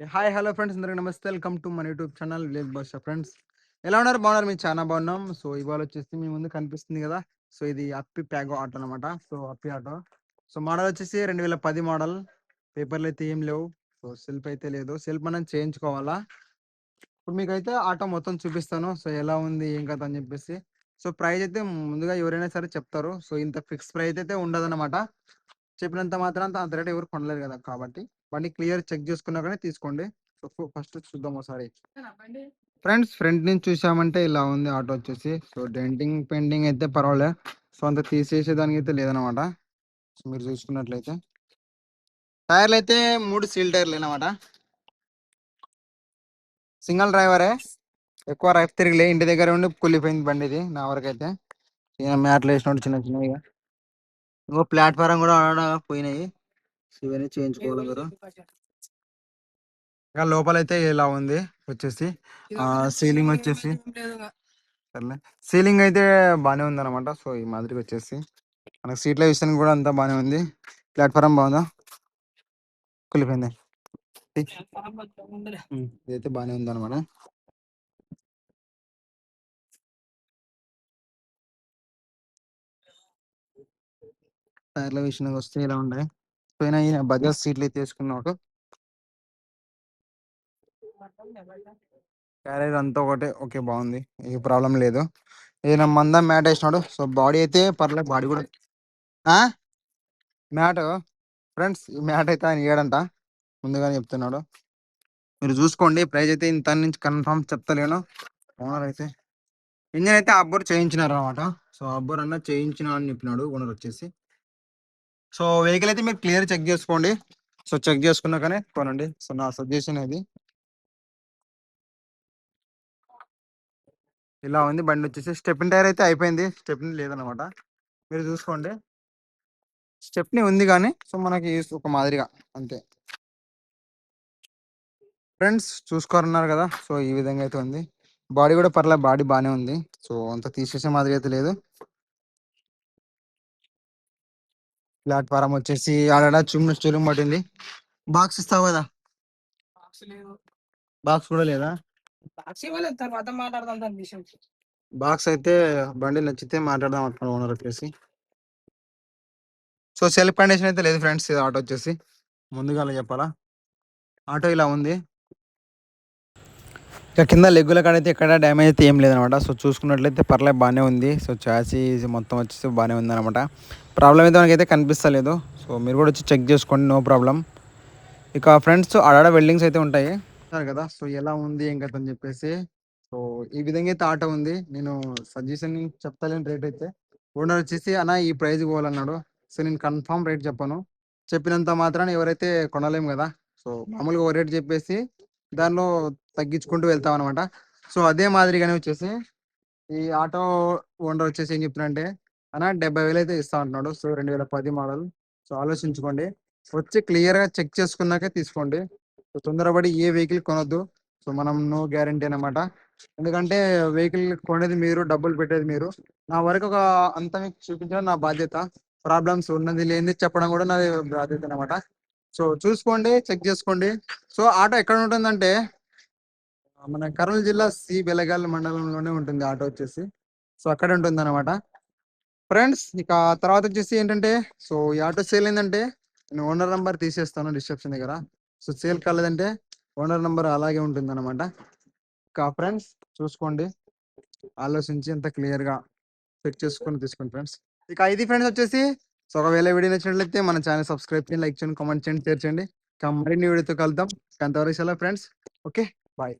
Hi hello friends అందరికి నమస్తే. Welcome to మన యూట్యూబ్ ఛానల్ విలేజ్ భాష ఫ్రెండ్స్ ఎలా ఉన్నారు? బాగున్నారు? మేము చాలా బాగున్నాం. సో ఇవాళ వచ్చేసి మీ ముందు కనిపిస్తుంది కదా? సో ఇది అప్పి ప్యాగో ఆటో అనమాట so Ape auto so model వచ్చేసి రెండు వేల పది మోడల్ పేపర్లు అయితే ఏం లేవు. సో సెల్ఫ్ అయితే లేదు. సెల్ఫ్ మనం చేయించుకోవాలా? ఇప్పుడు మీకు అయితే ఆటో మొత్తం చూపిస్తాను. సో ఎలా ఉంది? ఏం కదా అని చెప్పేసి. సో ప్రైస్ అయితే ముందుగా ఎవరైనా సరే చెప్తారు. సో ఇంత ఫిక్స్ ప్రైస్ అయితే ఉండదు అనమాట చెప్పినంత మాత్రం అంత రేట్ ఎవరు కొనలేరు కదా కాబట్టి. బండి క్లియర్ చెక్ చేసుకున్నాకనే తీసుకోండి. సో ఫస్ట్ చూద్దాం ఒకసారి. ఫ్రెండ్స్ ఫ్రంట్ నుంచి చూసామంటే ఇలా ఉంది ఆటో వచ్చేసి. సో డెంటింగ్ పెండింగ్ అయితే పర్వాలేదు సో అంత తీసేసే దానికి అయితే లేదనమాట సో మీరు చూసుకున్నట్లయితే. టైర్లు అయితే మూడు సీల్ టైర్లు అనమాట సింగిల్ డ్రైవరే. ఎక్కువ రైఫ్ తిరిగిలే. ఇంటి దగ్గర ఉండి కూలిపోయింది బండి ఇది నా వరకు అయితే మ్యాట్లు వేసినట్టు చిన్న చిన్నగా ఇంకో ప్లాట్ఫారం కూడా పోయినాయి. ఇవన్నీ చేయించుకోవాలి మీరు ఇంకా లోపల అయితే ఇలా ఉంది వచ్చేసి. ఆ సీలింగ్ వచ్చేసి సర్లే. సీలింగ్ అయితే బాగానే ఉంది అనమాట సో ఈ మాదిరిగా వచ్చేసి. మనకు సీట్ల విషయానికి కూడా అంతా బాగానే ఉంది. ప్లాట్ఫారం బాగుందా? కూలిపోయింది ఇదైతే బాగానే ఉంది అనమాట టైర్ల విషయానికి వస్తే ఇలా ఉండే. పైన ఈయన బజాజ్ సీట్లు అయితే వేసుకున్నాడు క్యారేజ్ అంతా ఒకటే ఓకే బాగుంది ఏ ప్రాబ్లం లేదు. ఈయన మందం మ్యాట్ వేసినాడు సో బాడీ అయితే పర్లేదు బాడీ కూడా మ్యాట్ ఫ్రెండ్స్ ఈ మ్యాట్ అయితే ఆయన ఇయ్యాడంట ముందుగానే చెప్తున్నాడు. మీరు చూసుకోండి ప్రైస్ అయితే ఇంత నుంచి కన్ఫర్మ్ చెప్తలేను. ఓనర్ అయితే ఇంజన్ అయితే అబ్బోర్ చేయించినారు అనమాట సో అబ్బోర్ అన్న చేయించిన అని చెప్పినాడు ఓనర్ వచ్చేసి. సో వెహికల్ అయితే మీరు క్లియర్ చెక్ చేసుకోండి. సో చెక్ చేసుకున్నాకనే కొనండి. సో నా సజెషన్ ఇది. ఇలా ఉంది. బండి వచ్చేసి స్టెప్ని టైర్ అయితే అయిపోయింది. స్టెప్ని లేదనమాట మీరు చూసుకోండి. స్టెప్ని ఉంది కానీ సో మనకి ఒక మాదిరిగా అంతే. ఫ్రెండ్స్ చూసుకోరన్నారు కదా. సో ఈ విధంగా అయితే ఉంది. బాడీ కూడా పర్లేదు బాడీ బాగానే ఉంది. సో అంత తీసేసే మాదిరి అయితే లేదు. ప్లాట్ఫారం వచ్చేసి ఆడ చుమ్మ చురుము పట్టింది బాక్స్ ఇస్తావు కదా? బాక్స్ కూడా లేదా? తర్వాత మాట్లాడదాం విషయం. బాక్స్ అయితే బండి నచ్చితే మాట్లాడదాం అంటున్నాడు ఓనర్ వచ్చేసి. సో సెల్ఫ్ కండిషన్ అయితే లేదు ఫ్రెండ్స్ ఇది ఆటో వచ్చేసి. ముందుగా అలా చెప్పాలా? ఆటో ఇలా ఉంది. ఇక కింద లెగ్గుల కాడైతే ఎక్కడ డ్యామేజ్ అయితే ఏం లేదనమాట. సో చూసుకున్నట్లయితే పర్లేదు బాగానే ఉంది. సో చాసీ మొత్తం వచ్చేసి బాగానే ఉంది అనమాట ప్రాబ్లం అయితే మనకైతే కనిపిస్తలేదు. సో మీరు కూడా వచ్చి చెక్ చేసుకోండి నో ప్రాబ్లం. ఇక ఫ్రెండ్స్ ఆడాడ వెల్డింగ్స్ అయితే ఉంటాయి. కదా సో ఎలా ఉంది ఏం కదా అని చెప్పేసి. సో ఈ విధంగా అయితే ఆటో ఉంది. నేను సజెషన్ చెప్తాలేని రేట్ అయితే. ఓనర్ వచ్చేసి అన్న ఈ ప్రైజ్ పోవాలన్నాడు. సో నేను కన్ఫామ్ రేట్ చెప్పాను. చెప్పినంత మాత్రాన ఎవరైతే కొనలేము కదా. సో మామూలుగా ఓ రేట్ చెప్పేసి దానిలో తగ్గించుకుంటూ వెళ్తాం అనమాట సో అదే మాదిరిగానే వచ్చేసి ఈ ఆటో ఓనర్ వచ్చేసి ఏం చెప్తున్నారంటే అన్న డెబ్బై వేలు అయితే ఇస్తా అంటున్నాడు. సో రెండు వేల పది మోడల్. సో ఆలోచించుకోండి. వచ్చి క్లియర్గా చెక్ చేసుకున్నాకే తీసుకోండి. సో తొందరపడి ఏ వెహికల్ కొనొద్దు. సో మనం నో గ్యారంటీ అనమాట ఎందుకంటే వెహికల్ కొనేది మీరు డబ్బులు పెట్టేది మీరు. నా వరకు ఒక అంత మీకు చూపించడం నా బాధ్యత. ప్రాబ్లమ్స్ ఉన్నది లేనిది చెప్పడం కూడా నాది బాధ్యత అనమాట సో చూసుకోండి చెక్ చేసుకోండి. సో ఆటో ఎక్కడ ఉంటుందంటే మన కర్నూలు జిల్లా సి బెలగాల్ మండలంలోనే ఉంటుంది ఆటో వచ్చేసి. సో అక్కడ ఉంటుంది అనమాట ఫ్రెండ్స్ ఇక తర్వాత వచ్చేసి ఏంటంటే సో ఈ ఆటో సేల్ ఏంటంటే నేను ఓనర్ నంబర్ తీసేస్తాను రిసెప్షన్ దగ్గర. సో సేల్ కాలేదంటే ఓనర్ నంబర్ అలాగే ఉంటుంది అనమాట ఇక ఫ్రెండ్స్ చూసుకోండి. ఆలోచించి అంత క్లియర్గా చెక్ చేసుకొని తీసుకోండి ఫ్రెండ్స్. ఇక ఇది ఫ్రెండ్స్ వచ్చేసి సో ఒకవేళ వీడియో నచ్చినట్లయితే మన ఛానల్ సబ్స్క్రైబ్ చేయండి లైక్ చేయండి కామెంట్ చేయండి షేర్ చేయండి. మరిన్ని వీడియోతో కలుద్దాం. అంతవరకు సెలవు ఫ్రెండ్స్. Okay bye.